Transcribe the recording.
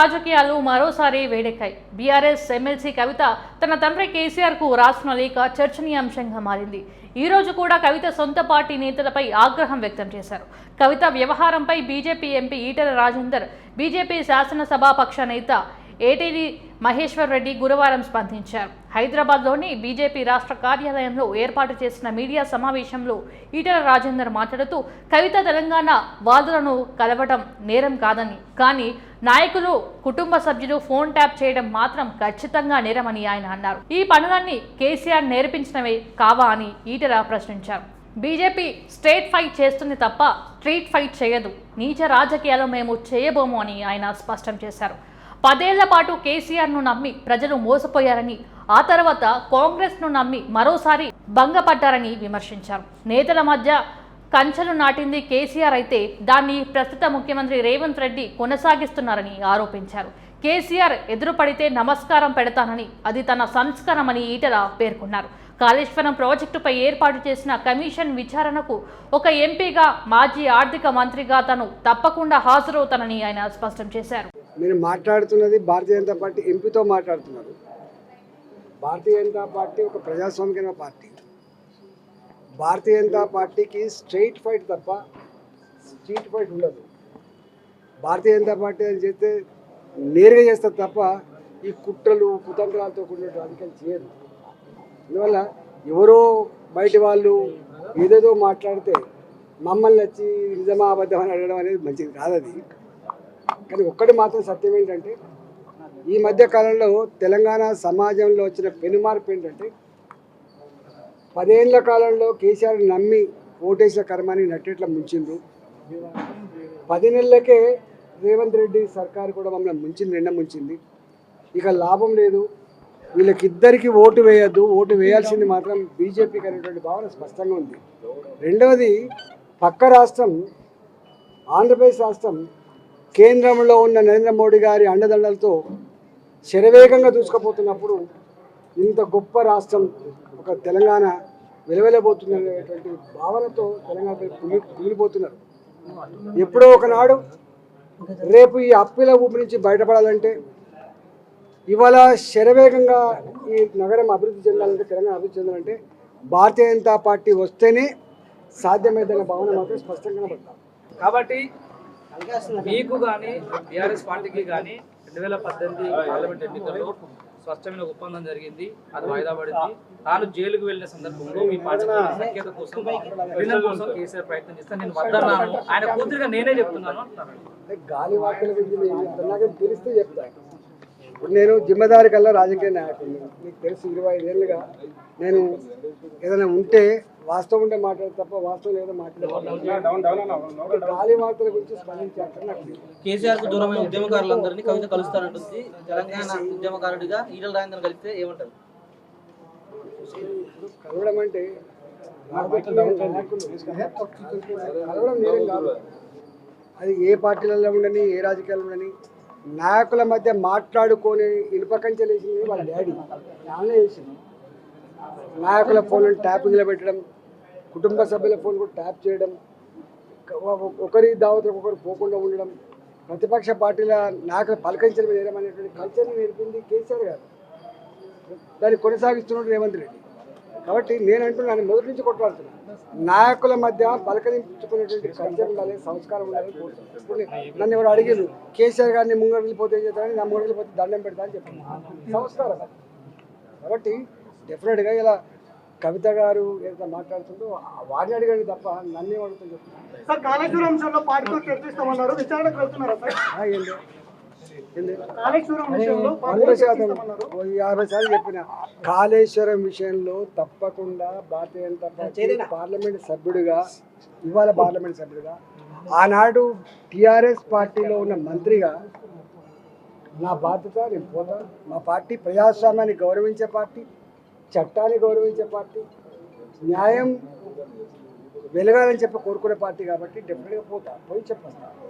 రాజకీయాలు మరోసారి వేడెక్కాయి. BRS MLC కవిత తన తండ్రి కేసీఆర్కు రాసిన లేఖ చర్చనీయాంశంగా మారింది. ఈ రోజు కూడా కవిత సొంత పార్టీ నేతలపై ఆగ్రహం వ్యక్తం చేశారు. కవిత వ్యవహారంపై BJP MP Etela Rajender BJP శాసనసభాపక్ష నేత ఏటీడీ మహేశ్వర్ రెడ్డి గురువారం స్పందించారు. హైదరాబాద్లోని బీజేపీ రాష్ట్ర కార్యాలయంలో ఏర్పాటు చేసిన మీడియా సమావేశంలో ఈటల రాజేందర్ మాట్లాడుతూ కవిత తెలంగాణ వాదులను కలవటం నేరం కాదని కానీ నాయకులు కుటుంబ సభ్యులు ఫోన్ ట్యాప్ చేయడం మాత్రం ఖచ్చితంగా నేరమని ఆయన అన్నారు. ఈ పనులన్నీ కేసీఆర్ నేర్పించినవే కావా అని ఈటెల ప్రశ్నించారు. బీజేపీ స్టేట్ ఫైట్ చేస్తుంది తప్ప స్ట్రీట్ ఫైట్ చేయదు. నీచ రాజకీయాలు మేము చేయబోము అని ఆయన స్పష్టం చేశారు. పదేళ్ళ పాటు కేసీఆర్ను నమ్మి ప్రజలు మోసపోయారని ఆ తర్వాత కాంగ్రెస్ను నమ్మి మరోసారి భంగపడ్డారని విమర్శించారు. నేతల మధ్య కంచెలు నాటింది కేసీఆర్ అయితే దాన్ని ప్రస్తుత ముఖ్యమంత్రి రేవంత్ రెడ్డి కొనసాగిస్తున్నారని ఆరోపించారు. కేసీఆర్ ఎదురుపడితే నమస్కారం పెడతానని అది తన సంస్కారమని ఈటల పేర్కొన్నారు. కాళేశ్వరం ప్రాజెక్టుపై ఏర్పాటు చేసిన కమిషన్ విచారణకు ఒక ఎంపీగా మాజీ ఆర్థిక మంత్రిగా తను తప్పకుండా హాజరవుతానని ఆయన స్పష్టం చేశారు. నేను మాట్లాడుతున్నది భారతీయ జనతా పార్టీ ఎంపీతో మాట్లాడుతున్నారు. భారతీయ జనతా పార్టీ ఒక ప్రజాస్వామికమైన పార్టీ. భారతీయ జనతా పార్టీకి స్ట్రైట్ ఫైట్ తప్ప స్ట్రీట్ ఫైట్ ఉండదు. భారతీయ జనతా పార్టీ అని చేస్తే నేరుగా చేస్తారు తప్ప ఈ కుట్రలు కుతంత్రాలతో కూడిన రాజకీయాలు చేయదు అందువల్ల ఎవరో బయటి వాళ్ళు ఏదేదో మాట్లాడితే మమ్మల్ని వచ్చి నిజమా అబద్ధం అని అడగడం అనేది మంచిది కాదు అది. కానీ ఒక్కటి మాత్రం సత్యం ఏంటంటే ఈ మధ్య కాలంలో తెలంగాణ సమాజంలో వచ్చిన పెనుమార్పు ఏంటంటే పదేళ్ళ కాలంలో కేసీఆర్ నమ్మి ఓటేసిన కర్మాన్ని నట్టేట్లా ముంచిండ్రు. పది నెలలకే రేవంత్ రెడ్డి సర్కారు కూడా మమ్మల్ని ముంచింది నిన్న ముంచింది. ఇక లాభం లేదు. వీళ్ళకిద్దరికి ఓటు వేయద్దు ఓటు వేయాల్సింది మాత్రం బీజేపీకి అనేటువంటి భావన స్పష్టంగా ఉంది. రెండవది పక్క రాష్ట్రం ఆంధ్రప్రదేశ్ రాష్ట్రం కేంద్రంలో ఉన్న నరేంద్ర మోడీ గారి అండదండలతో శరవేగంగా దూసుకుపోతున్నప్పుడు ఇంత గొప్ప రాష్ట్రం ఒక తెలంగాణ వెలవెలబోతుందనేటువంటి భావనతో తెలంగాణ కుమిలి కుమిలిపోతున్నారు. ఎప్పుడో ఒకనాడు రేపు ఈ అప్పిల ఊపి నుంచి బయటపడాలంటే ఇవాళ శరవేగంగా ఈ నగరం అభివృద్ధి చెందాలంటే తెలంగాణ అభివృద్ధి చెందాలంటే భారతీయ జనతా పార్టీ వస్తేనే సాధ్యమైందనే భావన మాత్రం స్పష్టంగా కనబడతాం కాబట్టి మీకు కానీ బీఆర్ఎస్ పార్టీకి కానీ రెండు వేల పద్దెనిమిది పార్లమెంట్ ఎన్నికల్లో స్పష్టమైన ఒప్పందం జరిగింది. అది వాయిదా పడింది. తాను జైలుకు వెళ్ళిన సందర్భంలో మీ పార్టీ సంఖ్యత కోసం కోసం కేసీఆర్ ప్రయత్నం చేస్తే నేను వద్దన్నాను. ఆయన కూతురుగా నేనే చెప్తున్నాను గాలి తెలిస్తే చెప్తాను ఇప్పుడు నేను జిమ్మదారి కల్లా రాజకీయ నాయకుడిని. మీకు తెలుసు ఇరవై ఐదేళ్ళుగా నేను ఏదైనా ఉంటే వాస్తవం ఉంటే మాట్లాడదు తప్ప వాస్తవం లేదో మాట్లాడదు గాలి వార్తల గురించి స్పందించాక నాకు. కేసీఆర్కు దూరమైన ఉద్యమకారులందరినీ కవిత కలుస్తానంటుంది తెలంగాణ ఉద్యమకారుడిగా ఈటల రాజేందర్ కలిస్తే ఏమంటారు? కలవడం అంటే రాజకీయ నాయకులు కలవడం నేరం కాదు. అది ఏ పార్టీలలో ఉండని ఏ రాజకీయాలు ఉండని నాయకుల మధ్య మాట్లాడుకొని ఇనుప కంచెలు వేసింది వాళ్ళ డాడీ. నాన్న వేసింది నాయకుల ఫోన్ ట్యాపింగ్లో పెట్టడం కుటుంబ సభ్యుల ఫోన్ కూడా ట్యాప్ చేయడం ఒక- ఒకరి దావతలకు ఒకరు పోకుండా ఉండడం ప్రతిపక్ష పార్టీల నాయకులు పలకరించడం చేయడం అనేటువంటి కల్చర్ని నేర్పింది కేసీఆర్ గారు. దాన్ని కొనసాగిస్తున్నాడు రేవంత్ రెడ్డి. కాబట్టి నేను అంటున్నాను మొదటి నుంచి కొట్లాడుతున్నాను నాయకుల మధ్య పలకరించుకునేటువంటి కల్చర్ ఉండాలి సంస్కారం ఉండాలి కోరుతున్నాను. నన్ను ఎవరు అడిగారు కేసీఆర్ గారిని ముంగడు వెళ్ళిపోతే ఏం చేస్తారని నా ముంగడు వెళ్ళిపోతే దండం పెడతా అని చెప్పాను. సంస్కారం కాబట్టి డెఫినెట్గా ఇలా కవిత గారు ఏదైతే మాట్లాడుతుందో వారిని అడిగాడు తప్ప నన్నే అడుగుతూ చెప్తున్నాను సార్ కాళేశ్వరం అంశంలో పార్టీతో చర్చిస్తామన్నారు. విచారణకు వెళ్తున్నారా వంద శాతం యాభై సార్లు చెప్పిన కాళేశ్వరం విషయంలో తప్పకుండా భారతీయ జనతా పార్టీ పార్లమెంట్ సభ్యుడిగా ఇవాళ పార్లమెంట్ సభ్యుడిగా ఆనాడు టిఆర్ఎస్ పార్టీలో ఉన్న మంత్రిగా నా బాధ్యత నేను పోతా. మా పార్టీ ప్రజాస్వామ్యాన్ని గౌరవించే పార్టీ. చట్టాన్ని గౌరవించే పార్టీ న్యాయం వెలగాలని చెప్పి కోరుకునే పార్టీ కాబట్టి డెఫినెట్గా పోతా పోయి చెప్పేస్తాను